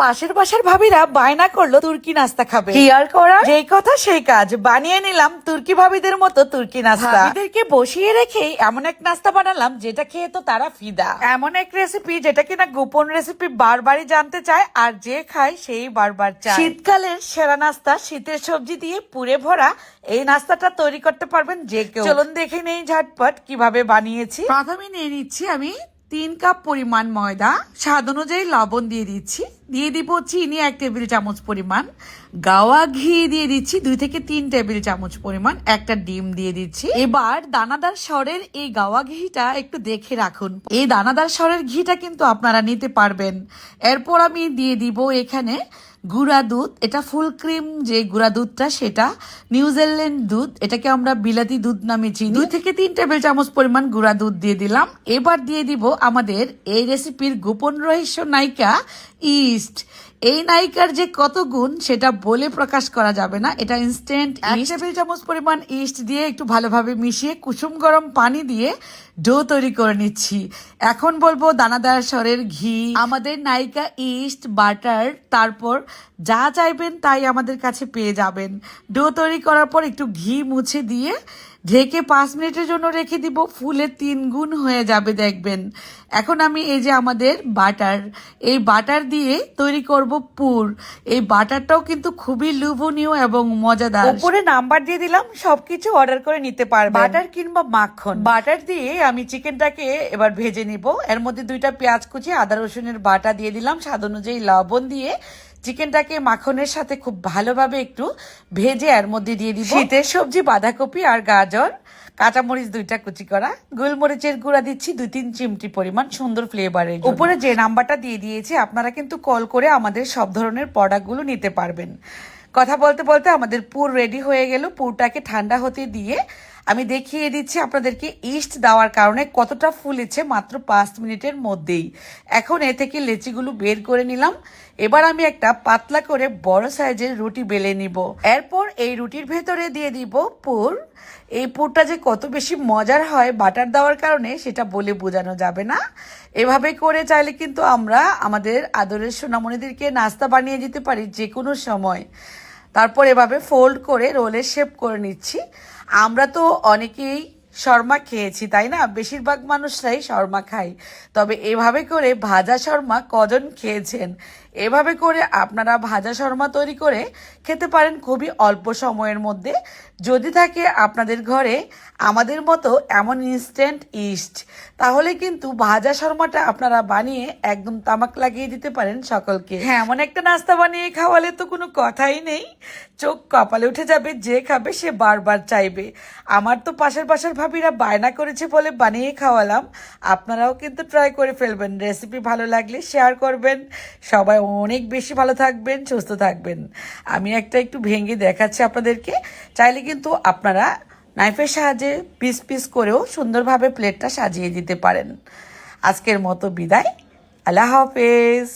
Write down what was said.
পাশের বাসার ভাবিরা বায়না করল তুর্কি নাস্তা খাবে। কি আর করার? যেই কথা সেই কাজ। বানিয়ে নিলাম তুর্কি ভাবিদের মতো তুর্কি নাস্তা। ভাবিদেরকে বসিয়ে রেখে এমন এক নাস্তা বানালাম যেটা খেয়ে তো তারা ফিদা। এমন এক রেসিপি যেটা কিনা গোপন রেসিপি বারবারই জানতে চায় আর যে খায় সেই বারবার চায়। শীতকালের সেরা নাস্তা শীতের সবজি দিয়ে পুরে ভরা এই নাস্তাটা তৈরি করতে পারবেন যে কেউ। চলুন দেখে নেই ঝটপট কীভাবে বানিয়েছি। প্রথমে নিয়ে নিচ্ছি আমি তিন কাপ পরিমাণ ময়দা স্বাদ অনুযায়ী লবণ দিয়ে দিচ্ছি। দিয়ে দিব চিনি এক টেবিল চামচ পরিমাণ। গাওয়া ঘি দিয়ে দিচ্ছি দুই থেকে তিন টেবিল চামচ পরিমাণ। একটা ডিম দিয়ে দিচ্ছি। এবার দানাদার স্বরের এই গাওয়া ঘিটা একটু দেখে রাখুন। এই দানাদার স্বরের ঘিটা কিন্তু আপনারা নিতে পারবেন। এরপর আমি দিয়ে দিব এখানে গুঁড়া দুধ। এটা ফুল ক্রিম যে গুঁড়া দুধটা, সেটা নিউজিল্যান্ড দুধ। এটাকে আমরা বিলাতি দুধ নামে চিনি। দুই থেকে তিন টেবিল চামচ পরিমাণ গুঁড়া দুধ দিয়ে দিলাম। এবার দিয়ে দিব আমাদের এই রেসিপির গোপন রহস্য নায়িকা ইস্ট এই নায়িকার যে কত গুণ সেটা বলে প্রকাশ করা যাবে না। এটা ইনস্ট্যান্ট এক টেবিল চামচ পরিমাণ ইস্ট দিয়ে একটু ভালোভাবে মিশিয়ে কুসুম গরম পানি দিয়ে ডো তৈরি করে নিচ্ছি। এখন বলব দানাদার স্বরের ঘি। আমাদের নায়িকা ইস্ট বাটার তারপর যা চাইবেন তাই আমাদের কাছে পেয়ে যাবেন। ডো তৈরি করার পর একটু ঘি মুছে দিয়ে ঢেকে পাঁচ মিনিটের জন্য রেখে দিব। ফুলে তিন গুণ হয়ে যাবে দেখবেন। এখন আমি এই যে আমাদের বাটার এই বাটার দিয়ে তৈরি করব পুর এই বাটারটাও কিন্তু খুবই লোভনীয় এবং মজাদার। উপরে নাম্বার দিয়ে দিলাম সবকিছু অর্ডার করে নিতে পারবে বাটার কিংবা মাখন। বাটার দিয়ে আমি চিকেনটাকে এবার ভেজে নিব। এর মধ্যে দুইটা পেঁয়াজ কুচি আদা রসুনের বাটা দিয়ে দিলাম। স্বাদ অনুযায়ী লবণ দিয়ে চিকেনটাকে মাখনের সাথে খুব ভালোভাবে একটু ভেজে এর মধ্যে দিয়ে দিব। শীতের সবজি বাঁধাকপি আর গাজর। কাঁচামরিচ দুইটা কুচি করা। গোলমরিচের গুঁড়া দিচ্ছি দুই তিন চিমটি পরিমাণ সুন্দর ফ্লেভারের উপরে যে নাম্বারটা দিয়ে দিয়েছি আপনারা কিন্তু কল করে আমাদের সব ধরনের প্রোডাক্টগুলো নিতে পারবেন। কথা বলতে বলতে আমাদের পুর রেডি হয়ে গেল। পুরটাকে ঠান্ডা হতে দিয়ে আমি দেখিয়ে দিচ্ছি আপনাদেরকে ইস্ট দেওয়ার কারণে কতটা ফুলেছে মাত্র পাঁচ মিনিটের মধ্যেই। এখন এ থেকে লেচিগুলো বের করে নিলাম। এবার আমি একটা পাতলা করে বড় সাইজের রুটি বেলে নিব। এরপর এই রুটির ভেতরে দিয়ে দিব পুর। এই পুরটা যে কত বেশি মজার হয় বাটার দেওয়ার কারণে সেটা বলে বোঝানো যাবে না। এভাবে করে চাইলে কিন্তু আমরা আমাদের আদরের সোনামণিদেরকে নাস্তা বানিয়ে দিতে পারি যে কোনো সময়। তারপর এভাবে ফোল্ড করে রোলের শেপ করে নিচ্ছি। আমরা তো অনেকেই শর্মা খেয়েছি, তাই না? বেশিরভাগ মানুষরাই শর্মা খাই তবে এভাবে করে ভাজা শর্মা কজন খেয়েছেন? এভাবে করে আপনারা ভাজা শর্মা তৈরি করে খেতে পারেন খুবই অল্প সময়ের মধ্যে। যদি থাকে আপনাদের ঘরে আমাদের মতো এমন ইনস্ট্যান্ট ইস্ট তাহলে কিন্তু ভাজা শর্মাটা আপনারা বানিয়ে একদম তামাক লাগিয়ে দিতে পারেন সকলকে। হ্যাঁ এমন একটা নাস্তা বানিয়ে খাওয়ালে তো কোনো কথাই নেই। চোখ কপালে উঠে যাবে, যে খাবে সে বারবার চাইবে। আমার তো পাশের পাশের ভাবিরা বায়না করেছে বলে বানিয়ে খাওয়ালাম। আপনারাও কিন্তু ট্রাই করে ফেলবেন। রেসিপি ভালো লাগলে শেয়ার করবেন। সবাই অনেক বেশি ভালো থাকবেন, সুস্থ থাকবেন। আমি একটা একটু ভেঙে দেখাচ্ছি আপনাদেরকে। চাইলে কিন্তু আপনারা নাইফের সাহায্যে পিস পিস করেও সুন্দরভাবে প্লেটটা সাজিয়ে দিতে পারেন। আজকের মতো বিদায়। আল্লাহ হাফেজ।